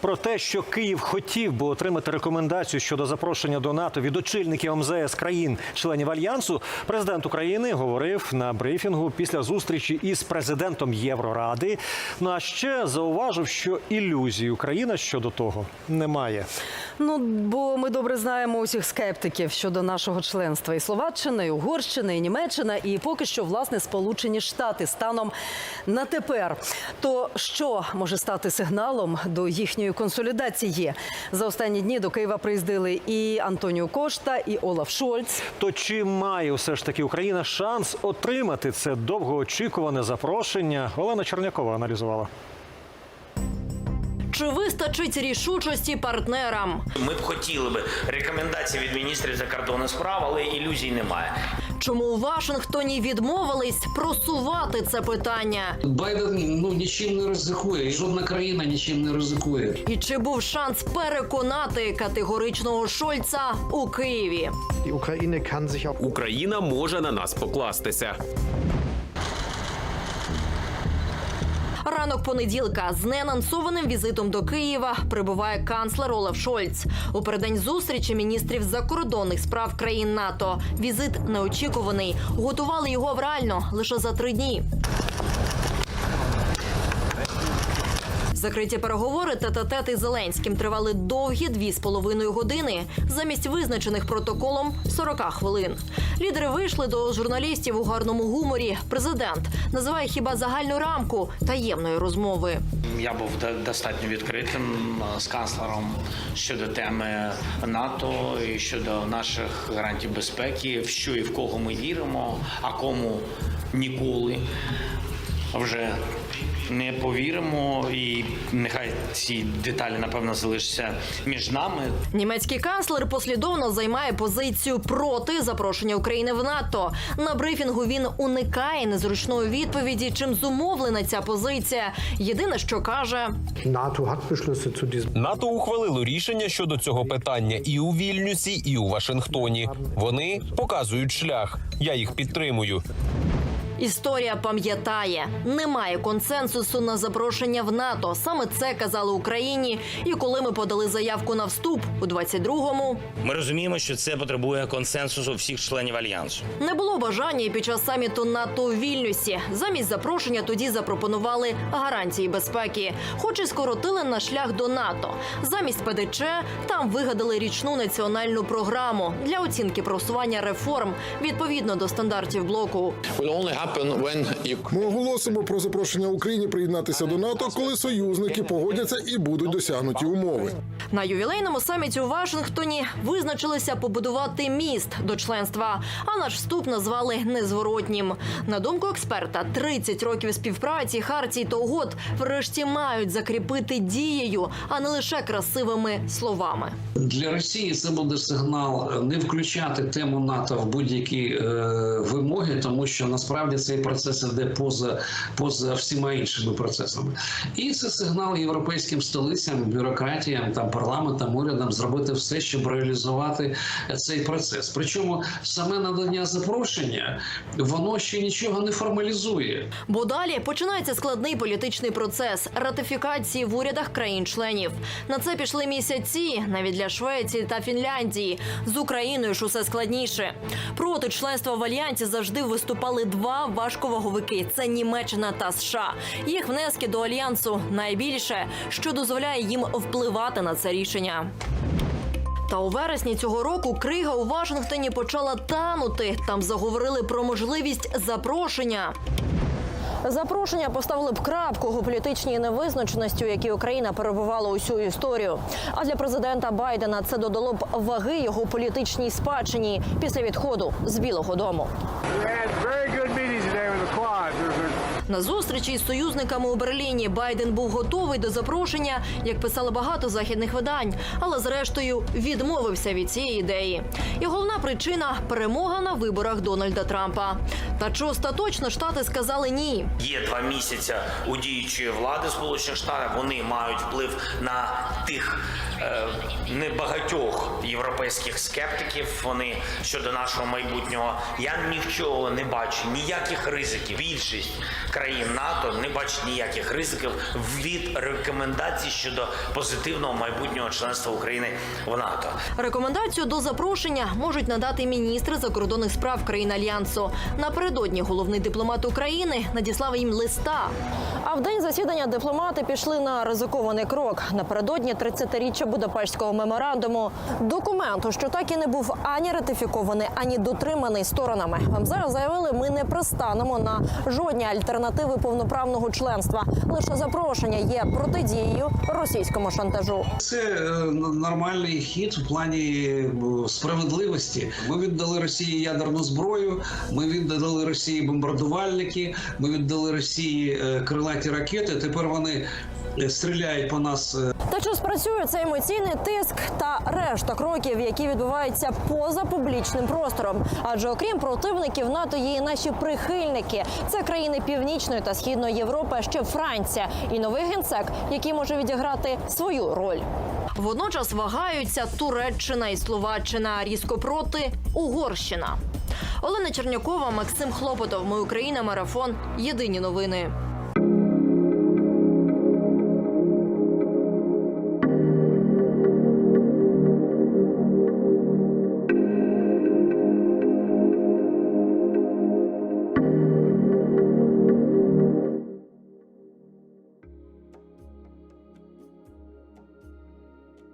Про те, що Київ хотів би отримати рекомендацію щодо запрошення до НАТО від очільників МЗС країн-членів альянсу, президент України говорив на брифінгу після зустрічі із президентом Євроради. Ну а ще зауважив, що ілюзій Україна щодо того немає. Ну бо ми добре знаємо усіх скептиків щодо нашого членства і Словаччина, і Угорщина, і Німеччина, і поки що власне Сполучені Штати станом на тепер. То що може стати сигналом до їхньої консолідації? За останні дні до Києва приїздили і Антоніо Кошта, і Олаф Шольц. То чи має все ж таки Україна шанс отримати це довгоочікуване запрошення? Олена Чернякова аналізувала. Чи вистачить рішучості партнерам? Ми б хотіли би рекомендації від міністрів закордонних справ, але ілюзій немає. Чому у Вашингтоні відмовились просувати це питання? Байден ну нічим не ризикує, і жодна країна нічим не ризикує. І чи був шанс переконати категоричного Шольца у Києві? Україна може на нас покластися. Ранок понеділка з неанонсованим візитом до Києва прибуває канцлер Олаф Шольц. У передень зустрічі міністрів закордонних справ країн НАТО. Візит неочікуваний. Готували його в реально лише за три дні. Закриті переговори тет-а-тет Зеленським тривали довгі дві з половиною години замість визначених протоколом 40 хвилин. Лідери вийшли до журналістів у гарному гуморі. Президент називає хіба загальну рамку таємної розмови. Я був до- достатньо відкритим е, з канцлером щодо теми НАТО і щодо наших гарантій безпеки, в що і в кого ми віримо, а кому ніколи вже не повіримо. І нехай ці деталі напевно залишаться між нами. Німецький канцлер послідовно займає позицію проти запрошення України в НАТО. На брифінгу він уникає незручної відповіді, чим зумовлена ця позиція. Єдине, що каже, НАТО ухвалило рішення щодо цього питання і у Вільнюсі, і у Вашингтоні. Вони показують шлях. Я їх підтримую. Історія пам'ятає, немає консенсусу на запрошення в НАТО. Саме це казали Україні. І коли ми подали заявку на вступ у 22-му, Ми розуміємо, що це потребує консенсусу всіх членів альянсу. не було бажання і під час саміту НАТО у Вільнюсі. Замість запрошення тоді запропонували гарантії безпеки, хоч і скоротили на шлях до НАТО. Замість ПДЧ там вигадали річну національну програму для оцінки просування реформ відповідно до стандартів блоку. Ми оголосимо про запрошення Україні приєднатися до НАТО, коли союзники погодяться і будуть досягнуті умови. На ювілейному саміті у Вашингтоні визначилися побудувати міст до членства, а наш вступ назвали незворотнім. На думку експерта, 30 років співпраці, хартій та угод врешті мають закріпити дією, а не лише красивими словами. Для Росії це буде сигнал не включати тему НАТО в будь-які е, вимоги, тому що насправді цей процес іде поза, поза всіма іншими процесами. І це сигнал європейським столицям, бюрократіям, там парламентам, урядам зробити все, щоб реалізувати цей процес. Причому саме надання запрошення воно ще нічого не формалізує. Бо далі починається складний політичний процес ратифікації в урядах країн-членів. На це пішли місяці навіть для Швеції та Фінляндії. З Україною ж усе складніше. Проти членства в альянсі завжди виступали два важковаговики: це Німеччина та США. Їх внески до альянсу найбільше, що дозволяє їм впливати на це рішення. Та у вересні цього року крига у Вашингтоні почала танути. Там заговорили про можливість запрошення. Запрошення поставили б крапку політичній невизначеності, у якій Україна перебувала усю історію. А для президента Байдена це додало б ваги його політичній спадщині після відходу з Білого Дому. На зустрічі із союзниками у Берліні Байден був готовий до запрошення, як писали багато західних видань, але зрештою відмовився від цієї ідеї. І головна причина перемога на виборах Дональда Трампа. Та чи остаточно штати сказали ні? Є два місяці у діючої влади Сполучених Штатів. Вони мають вплив на тих е, небагатьох європейських скептиків. Вони щодо нашого майбутнього. Я нічого не бачу, ніяких ризиків. Більшість країн НАТО не бачить ніяких ризиків від рекомендацій щодо позитивного майбутнього членства України в НАТО. Рекомендацію до запрошення можуть надати міністри закордонних справ країн альянсу. Напередодні головний дипломат України надіслав їм листа. А в день засідання дипломати пішли на ризикований крок напередодні 30-річчя Будапештського меморандуму. Документу, що так і не був ані ратифікований, ані дотриманий сторонами. В МЗС заявили, ми не пристанемо на жодні альтернативи повноправного членства. Лише запрошення є протидією російському шантажу. Це е, нормальний хід в плані е, справедливості. Ми віддали Росії ядерну зброю. Ми віддали Росії бомбардувальники. Ми віддали Росії е, крилаті ракети. Тепер вони стріляють по нас Та чи спрацює цей емоційний тиск та решта кроків, які відбуваються поза публічним простором? Адже окрім противників НАТО є і наші прихильники. Це країни Північної та Східної Європи, ще Франція і новий генсек, який може відіграти свою роль. Водночас вагаються Туреччина і Словаччина, різко проти Угорщина. Олена Чернякова, Максим Хлопотов. Ми Україна. Марафон. Єдині новини.